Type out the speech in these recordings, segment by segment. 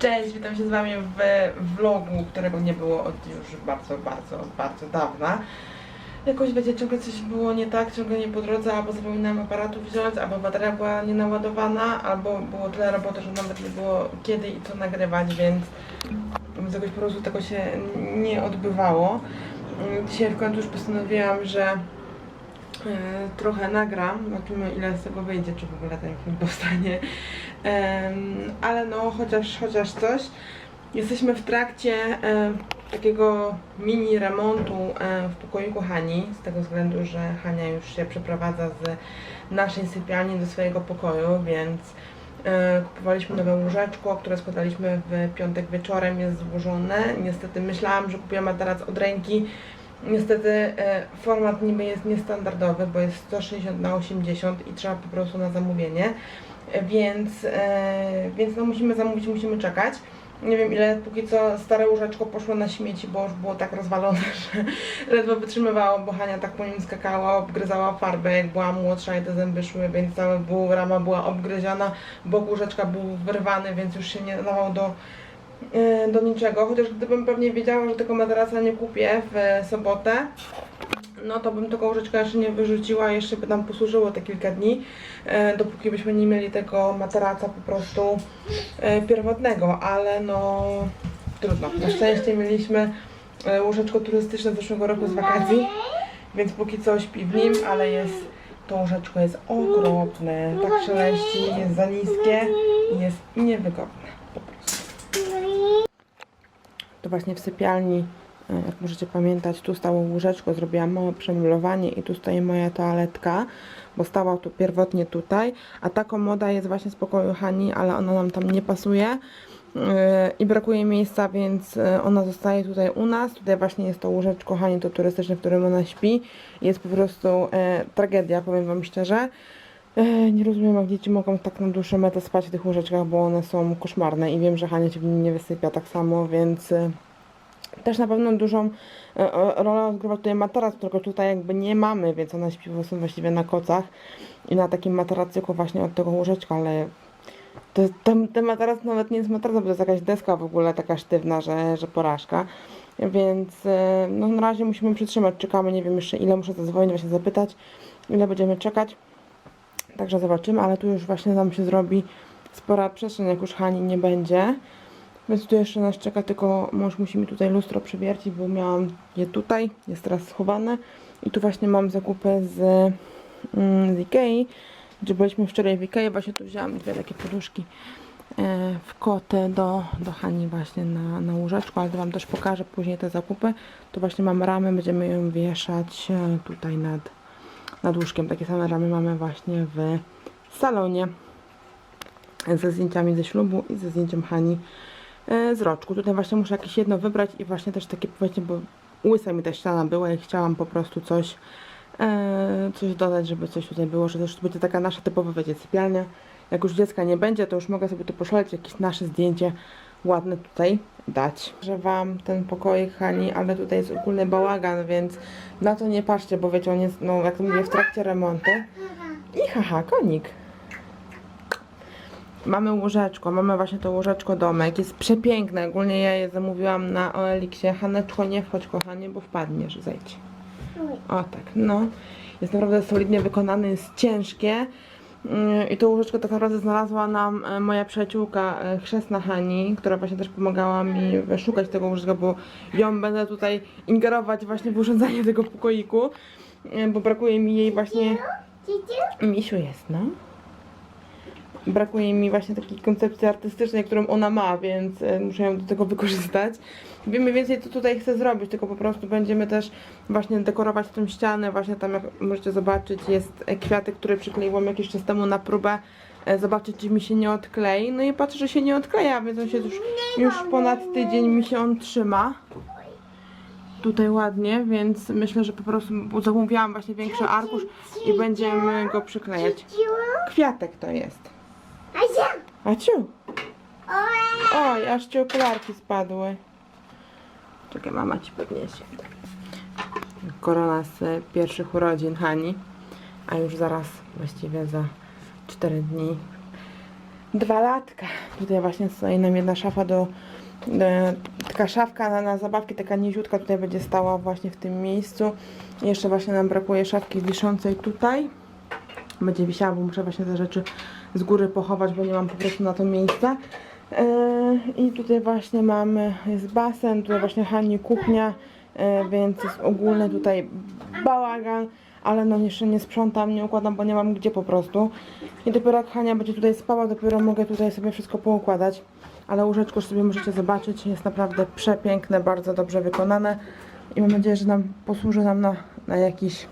Cześć, witam się z Wami w vlogu, którego nie było od już bardzo, bardzo, bardzo dawna. Jakoś wiecie, ciągle coś było nie tak, ciągle nie po drodze, albo zapominałam aparatu wziąć, albo bateria była nienaładowana, albo było tyle roboty, że nawet nie było kiedy i co nagrywać, więc jakoś po prostu tego się nie odbywało. Dzisiaj w końcu już postanowiłam, że trochę nagram, zobaczymy ile z tego wyjdzie, czy w ogóle ten film powstanie. Ale no, chociaż, chociaż coś. Jesteśmy w trakcie e, takiego mini remontu e, w pokoiku Hani, z tego względu, że Hania już się przeprowadza z naszej sypialni do swojego pokoju, więc e, kupowaliśmy nowe łóżeczko, które składaliśmy w piątek wieczorem, jest złożone. Niestety myślałam, że kupiłam materac od ręki, Niestety e, format niby jest niestandardowy, bo jest 160 na 80 i trzeba po prostu na zamówienie, E, więc, e, więc no musimy zamówić, musimy czekać. Nie wiem ile, póki co stare łóżeczko poszło na śmieci, bo już było tak rozwalone, że ledwo wytrzymywało, bo Hania tak po nim skakała, obgryzała farbę, jak była młodsza i te zęby szły, więc cała był, rama była obgryziona, bok łóżeczka był wyrwany, więc już się nie nadawał do do niczego, chociaż gdybym pewnie wiedziała, że tego materaca nie kupię w sobotę, no to bym tego łóżeczka jeszcze nie wyrzuciła, jeszcze by nam posłużyło te kilka dni, e, dopóki byśmy nie mieli tego materaca po prostu e, pierwotnego, ale no trudno. Na szczęście mieliśmy łóżeczko turystyczne z zeszłego roku z wakacji, więc póki co śpi w nim, ale jest to łóżeczko jest okropne, tak szeleści, jest za niskie i jest niewygodne. To właśnie w sypialni, e, jak możecie pamiętać, tu stało łóżeczko, zrobiłam małe przemeblowanie i tu stoi moja toaletka, bo stała tu pierwotnie tutaj, a ta komoda jest właśnie z pokoju Hani, ale ona nam tam nie pasuje e, i brakuje miejsca, więc e, ona zostaje tutaj u nas. Tutaj właśnie jest to łóżeczko Hani, to turystyczne, w którym ona śpi. Jest po prostu tragedia, powiem Wam szczerze. E, Nie rozumiem, jak dzieci mogą tak na dłuższą metę spać w tych łóżeczkach, bo one są koszmarne i wiem, że Hania się nie wysypia tak samo, więc e, też na pewno dużą e, rolę odgrywa tutaj materac, którego tutaj jakby nie mamy, więc ona śpi prostu właściwie na kocach i na takim materacyku właśnie od tego łóżeczka, ale to, ten, ten materac nawet nie jest materac, bo to jest jakaś deska w ogóle taka sztywna, że, że porażka. Więc no, na razie musimy przytrzymać, czekamy, nie wiem jeszcze ile, muszę zadzwonić, właśnie zapytać, ile będziemy czekać. Także zobaczymy, ale tu już właśnie nam się zrobi spora przestrzeń, jak już Hani nie będzie. Więc tu jeszcze nas czeka, tylko mąż musi mi tutaj lustro przywiercić, bo miałam je tutaj, jest teraz schowane. I tu właśnie mam zakupy z, mm, z Ikei, gdzie byliśmy wczoraj w Ikei, właśnie tu wzięłam dwie takie poduszki e, w kotę do, do Hani właśnie na, na łóżeczku, ale to Wam też pokażę później te zakupy. Tu właśnie mam ramę, będziemy ją wieszać e, tutaj nad, nad łóżkiem. Takie same ramy mamy właśnie w salonie ze zdjęciami ze ślubu i ze zdjęciem Hani e, z roczku. Tutaj właśnie muszę jakieś jedno wybrać i właśnie też takie powiedzmy, bo łysa mi ta ściana była i chciałam po prostu coś e, coś dodać, żeby coś tutaj było, że też będzie taka nasza typowa, wiecie, sypialnia. Jak już dziecka nie będzie, to już mogę sobie tu poszaleć jakieś nasze zdjęcie ładne tutaj dać. Że wam ten pokoik Hani, ale tutaj jest ogólny bałagan, więc na to nie patrzcie, bo wiecie, on jest, no jak to mówię, w trakcie remontu. I haha, konik. Mamy łóżeczko, mamy właśnie to łóżeczko domek, jest przepiękne, ogólnie ja je zamówiłam na OLX-ie. Haneczko, nie wchodź kochanie, bo wpadniesz, zejdź. O tak, no. Jest naprawdę solidnie wykonane, jest ciężkie. Yy, I to łóżeczko tak naprawdę znalazła nam e, moja przyjaciółka e, chrzestna Hani, która właśnie też pomagała mi szukać tego łóżeczka, bo ją będę tutaj ingerować właśnie w urządzanie tego pokoiku, e, bo brakuje mi jej właśnie... Misiu jest, no. Brakuje mi właśnie takiej koncepcji artystycznej, którą ona ma, więc e, muszę ją do tego wykorzystać. Wiem mniej więcej co tutaj chcę zrobić, tylko po prostu będziemy też właśnie dekorować tą ścianę. Właśnie tam jak możecie zobaczyć jest e, kwiatek, który przykleiłam jakiś czas temu na próbę. e, Zobaczyć czy mi się nie odklei. No i patrzę, że się nie odkleja, więc on się już, już ponad tydzień mi się on trzyma. Tutaj ładnie, więc myślę, że po prostu zamówiłam właśnie większy arkusz i będziemy go przyklejać. Kwiatek to jest. A ciu! Oj, aż ci okularki spadły. Czekaj, mama ci podniesie. Korona z e, pierwszych urodzin Hani, a już zaraz, właściwie za 4 dni, dwa latka. Tutaj właśnie stoi nam jedna szafa do e, taka szafka na, na zabawki, taka niziutka tutaj będzie stała właśnie w tym miejscu. I jeszcze właśnie nam brakuje szafki wiszącej tutaj. Będzie wisiała, bo muszę właśnie te rzeczy z góry pochować, bo nie mam po prostu na to miejsca. E, I tutaj właśnie mamy, jest basen, tutaj właśnie Hani kuchnia, e, więc jest ogólny tutaj bałagan, ale no jeszcze nie sprzątam, nie układam, bo nie mam gdzie po prostu. I dopiero jak Hania będzie tutaj spała, dopiero mogę tutaj sobie wszystko poukładać. Ale łóżeczko sobie możecie zobaczyć, jest naprawdę przepiękne, bardzo dobrze wykonane. I mam nadzieję, że nam posłuży nam na, na jakiś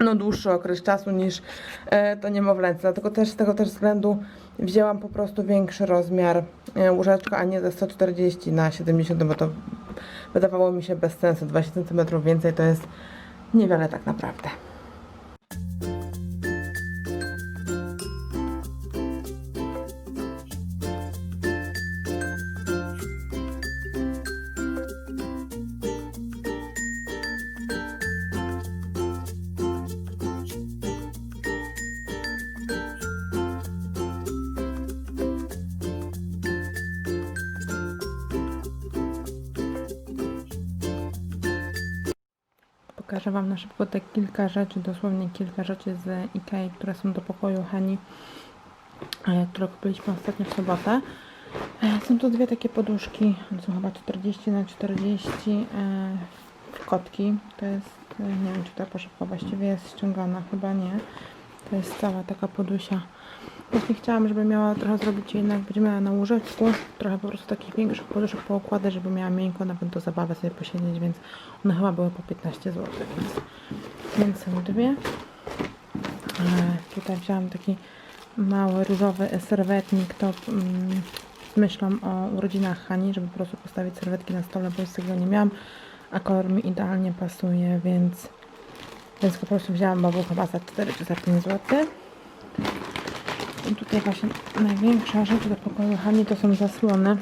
no, dłuższy okres czasu niż e, to niemowlęce. Dlatego też z tego też względu wzięłam po prostu większy rozmiar e, łóżeczka, a nie ze 140 na 70, bo to wydawało mi się bez sensu. 20 cm więcej to jest niewiele tak naprawdę. Pokażę Wam na szybko te kilka rzeczy, dosłownie kilka rzeczy z Ikei, które są do pokoju Hani, e, które kupiliśmy ostatnio w sobotę. E, Są to dwie takie poduszki, są chyba 40 na 40 e, kotki. To jest, nie wiem czy ta poszewka właściwie jest ściągana, chyba nie. To jest cała taka podusia. Właśnie chciałam, żeby miała trochę zrobić jednak, będzie miała na łóżeczku, trochę po prostu takich większych poduszek poukładać, żeby miała miękko nawet do zabawy sobie posiedzieć, więc one chyba były po 15 zł, więc, więc są dwie. E, tutaj wziąłam taki mały różowy serwetnik, to mm, myślą o urodzinach Hani, żeby po prostu postawić serwetki na stole, bo z tego nie miałam, a kolor mi idealnie pasuje, więc, więc po prostu wzięłam, był chyba za 4 czy za 5 zł. Tutaj właśnie największa rzecz do pokoju Hani to są zasłony.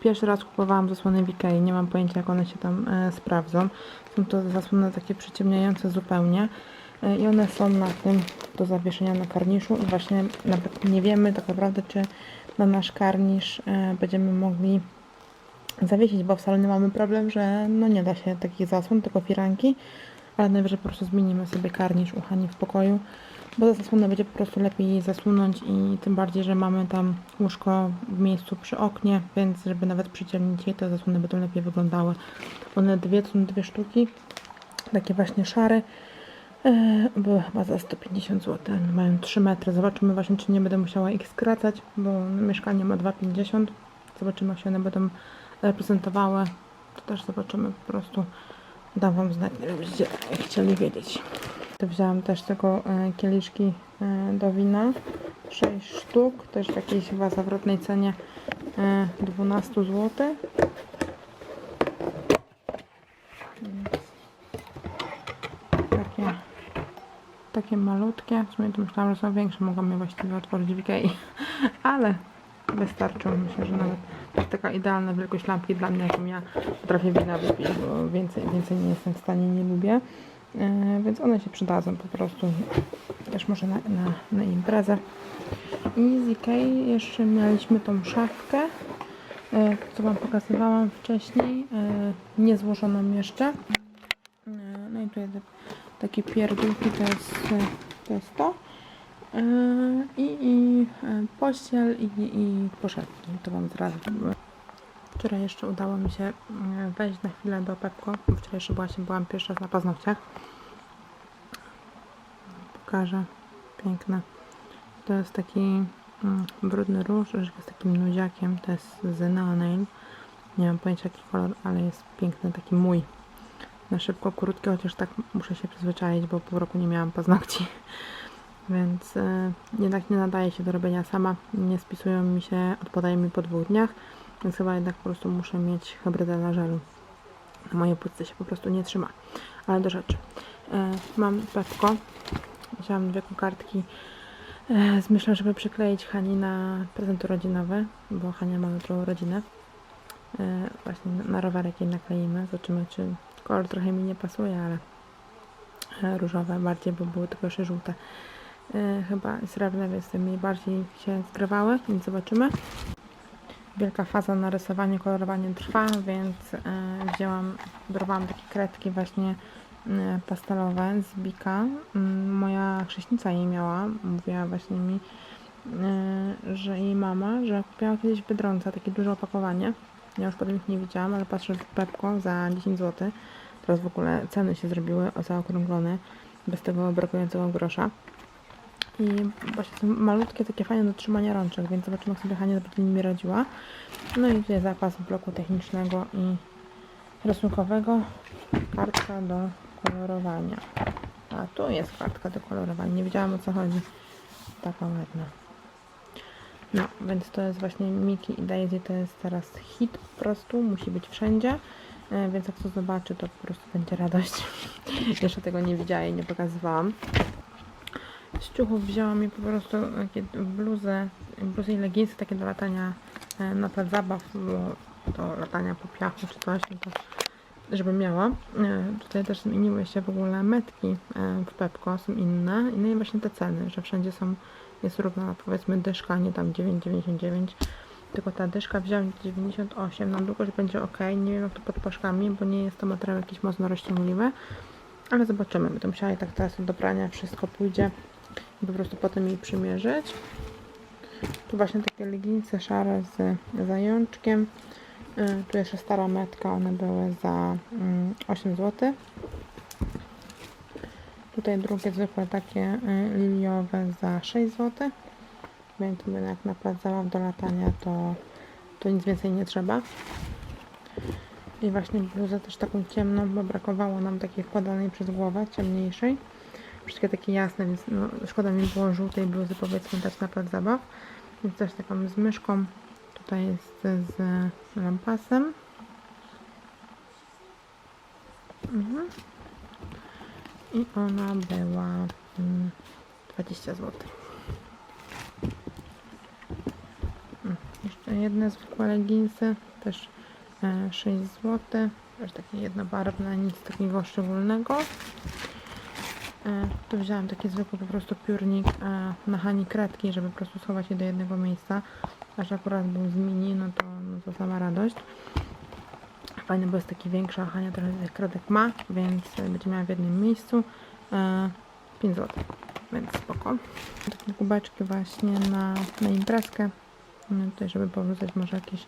Pierwszy raz kupowałam zasłony w Ikei, nie mam pojęcia jak one się tam e, sprawdzą. Są to zasłony takie przyciemniające zupełnie e, i one są na tym do zawieszenia na karniszu i właśnie nawet nie wiemy tak naprawdę czy na nasz karnisz e, będziemy mogli zawiesić, bo w salonie mamy problem, że no nie da się takich zasłon, tylko firanki, ale najwyżej po prostu zmienimy sobie karnisz u Hani w pokoju, bo za zasłonę będzie po prostu lepiej zasunąć i tym bardziej, że mamy tam łóżko w miejscu przy oknie, więc żeby nawet przyciemnić je, te zasłony będą lepiej wyglądały. One dwie, są dwie sztuki, takie właśnie szare, e, były chyba za 150 zł, mają 3 metry, zobaczymy właśnie, czy nie będę musiała ich skracać, bo mieszkanie ma 2,50, zobaczymy, jak się one będą reprezentowały, to też zobaczymy po prostu. Dam Wam znać, gdybyście chcieli wiedzieć. To wzięłam też tego e, kieliszki e, do wina. 6 sztuk, też w jakiejś chyba zawrotnej cenie e, 12 zł. Takie, takie malutkie. W sumie to myślałam, że są większe. Mogłam je właściwie otworzyć w Ikei. Ale wystarczą. Myślę, że nawet taka idealna wielkość lampki dla mnie, jaką ja potrafię wina wypić, bo więcej, więcej nie jestem w stanie, nie lubię. E, więc one się przydadzą po prostu też może na, na, na imprezę. I z Ikei jeszcze mieliśmy tą szafkę, e, co Wam pokazywałam wcześniej, e, nie złożoną jeszcze. No i tutaj te, takie pierdółki to jest to. Jest to. E, I, i e, pościel i, i poszewki. To Wam zaraz Wczoraj jeszcze udało mi się mm, wejść na chwilę do Pepko. Wczoraj jeszcze właśnie byłam pierwszy raz na paznokciach. Pokażę. Piękne. To jest taki mm, brudny róż, jest takim nudziakiem. To jest z Neo Nail. Nie mam pojęcia jaki kolor, ale jest piękny, taki mój. Na szybko, krótkie, chociaż tak muszę się przyzwyczaić, bo pół roku nie miałam paznokci. Więc e, jednak nie nadaje się do robienia sama. Nie spisują mi się, odpadają mi po dwóch dniach. Więc chyba jednak po prostu muszę mieć hybrydę na żelu. Na mojej płytce się po prostu nie trzyma. Ale do rzeczy. E, mam Pepko. Wziąłam dwie kokardki. E, z myślą, żeby przykleić Hani na prezent urodzinowy, bo Hania ma jutro urodziny. E, właśnie na, rowerek jej nakleimy. Zobaczymy, czy kolor trochę mi nie pasuje, ale różowe bardziej, bo były tylko jeszcze żółte. E, chyba srebrne, więc te mi bardziej się zgrywały, więc zobaczymy. Wielka faza na rysowanie, kolorowanie trwa, więc e, wzięłam, dorwałam takie kredki właśnie e, pastelowe z Bika. Mm, Moja chrześnica jej miała, mówiła właśnie mi, że jej mama, że kupiła kiedyś w Biedronce takie duże opakowanie. Ja już potem ich nie widziałam, ale patrzę w Pepko za 10 zł. Teraz w ogóle ceny się zrobiły zaokrąglone, bez tego brakującego grosza. I właśnie są malutkie, takie fajne do trzymania rączek, więc zobaczymy, jak sobie Hania będzie nimi radziła. No i tutaj zapas bloku technicznego i rysunkowego. Kartka do kolorowania. A tu jest kartka do kolorowania. Nie wiedziałam o co chodzi. Taka ładna. No, więc to jest właśnie Miki i Daisy, to jest teraz hit po prostu, musi być wszędzie. E, Więc jak to zobaczy, to po prostu będzie radość. Jeszcze tego nie widziała i nie pokazywałam. Z ciuchów wzięłam mi po prostu takie bluzę, bluzy i leginsy takie do latania e, na plac zabaw, do latania po piachu czy coś, no to żeby miała. E, Tutaj też zmieniły się w ogóle metki e, w Pepko, są inne. No i właśnie te ceny, że wszędzie są, jest równa powiedzmy dyszka, nie tam 9,99. Tylko ta dyszka wziąłem 98, na długość będzie ok. Nie wiem jak to pod paszkami, bo nie jest to materiał jakiś mocno rozciągliwy. Ale zobaczymy. Będę musiała i tak teraz do prania wszystko pójdzie po prostu potem jej przymierzyć. Tu właśnie takie leginsy szare z zajączkiem. Y, Tu jeszcze stara metka, one były za mm, 8 zł. Tutaj drugie zwykłe takie y, liliowe za 6 zł. Więc mówię, jak na plac zabaw do latania to, to nic więcej nie trzeba. I właśnie bluzę też taką ciemną, bo brakowało nam takiej wkładanej przez głowę, ciemniejszej. Wszystkie takie jasne, więc no, szkoda mi było żółtej bluzy powiedzmy dać na plac zabaw. Więc też taką z myszką. Tutaj jest z lampasem. Mhm. I ona była mm, 20 zł. Mm, Jeszcze jedne zwykłe leginsy, też e, 6 zł. Też takie jednobarwne, nic takiego szczególnego. E, Tu wziąłem taki zwykły po prostu piórnik e, na Hani kredki, żeby po prostu schować je do jednego miejsca. Aż akurat był z mini, no to, no to sama radość. Fajny, bo jest taki większy, a Hania trochę tych kredek ma, więc e, będzie miała w jednym miejscu. E, 5 zł, więc spoko. Takie kubeczki właśnie na, na imprezkę. No tutaj, żeby powrzucać może jakieś,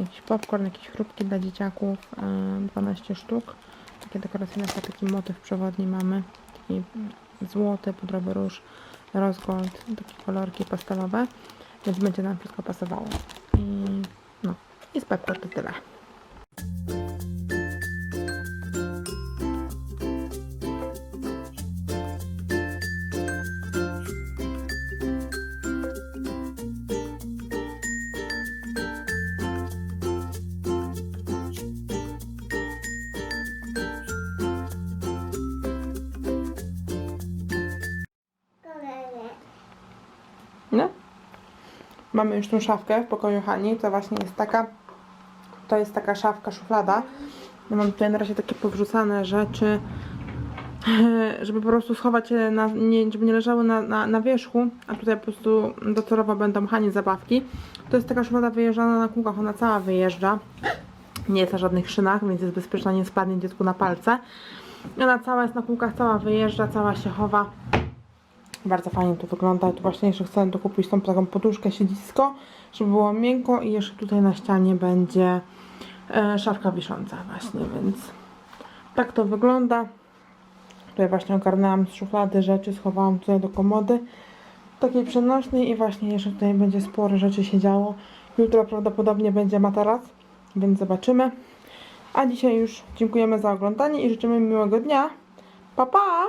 jakiś popcorn, jakieś chrupki dla dzieciaków. E, 12 sztuk. Takie dekoracyjne, taki motyw przewodni mamy. Taki złoty, pudrowy róż, rozgold, takie kolorki pastelowe. Więc będzie nam wszystko pasowało. I no, i z Pepko to tyle. Mamy już tą szafkę w pokoju Hani. To właśnie jest taka. To jest taka szafka, szuflada. Ja mam tutaj na razie takie powrzucane rzeczy, żeby po prostu schować je, na, nie, żeby nie leżały na, na, na wierzchu, a tutaj po prostu docelowo będą Hani zabawki. To jest taka szuflada wyjeżdżana na kółkach, ona cała wyjeżdża. Nie jest na żadnych szynach, więc jest bezpieczna, nie spadnie dziecku na palce. Ona cała jest na kółkach, cała wyjeżdża, cała się chowa. Bardzo fajnie to wygląda. Tu właśnie jeszcze chcę dokupić tą taką poduszkę, siedzisko, żeby było miękko i jeszcze tutaj na ścianie będzie e, szafka wisząca właśnie, więc tak to wygląda. Tutaj właśnie ogarnęłam z szuflady rzeczy, schowałam tutaj do komody takiej przenośnej i właśnie jeszcze tutaj będzie sporo rzeczy się działo. Jutro prawdopodobnie będzie materac, więc zobaczymy. A dzisiaj już dziękujemy za oglądanie i życzymy miłego dnia. Pa, pa!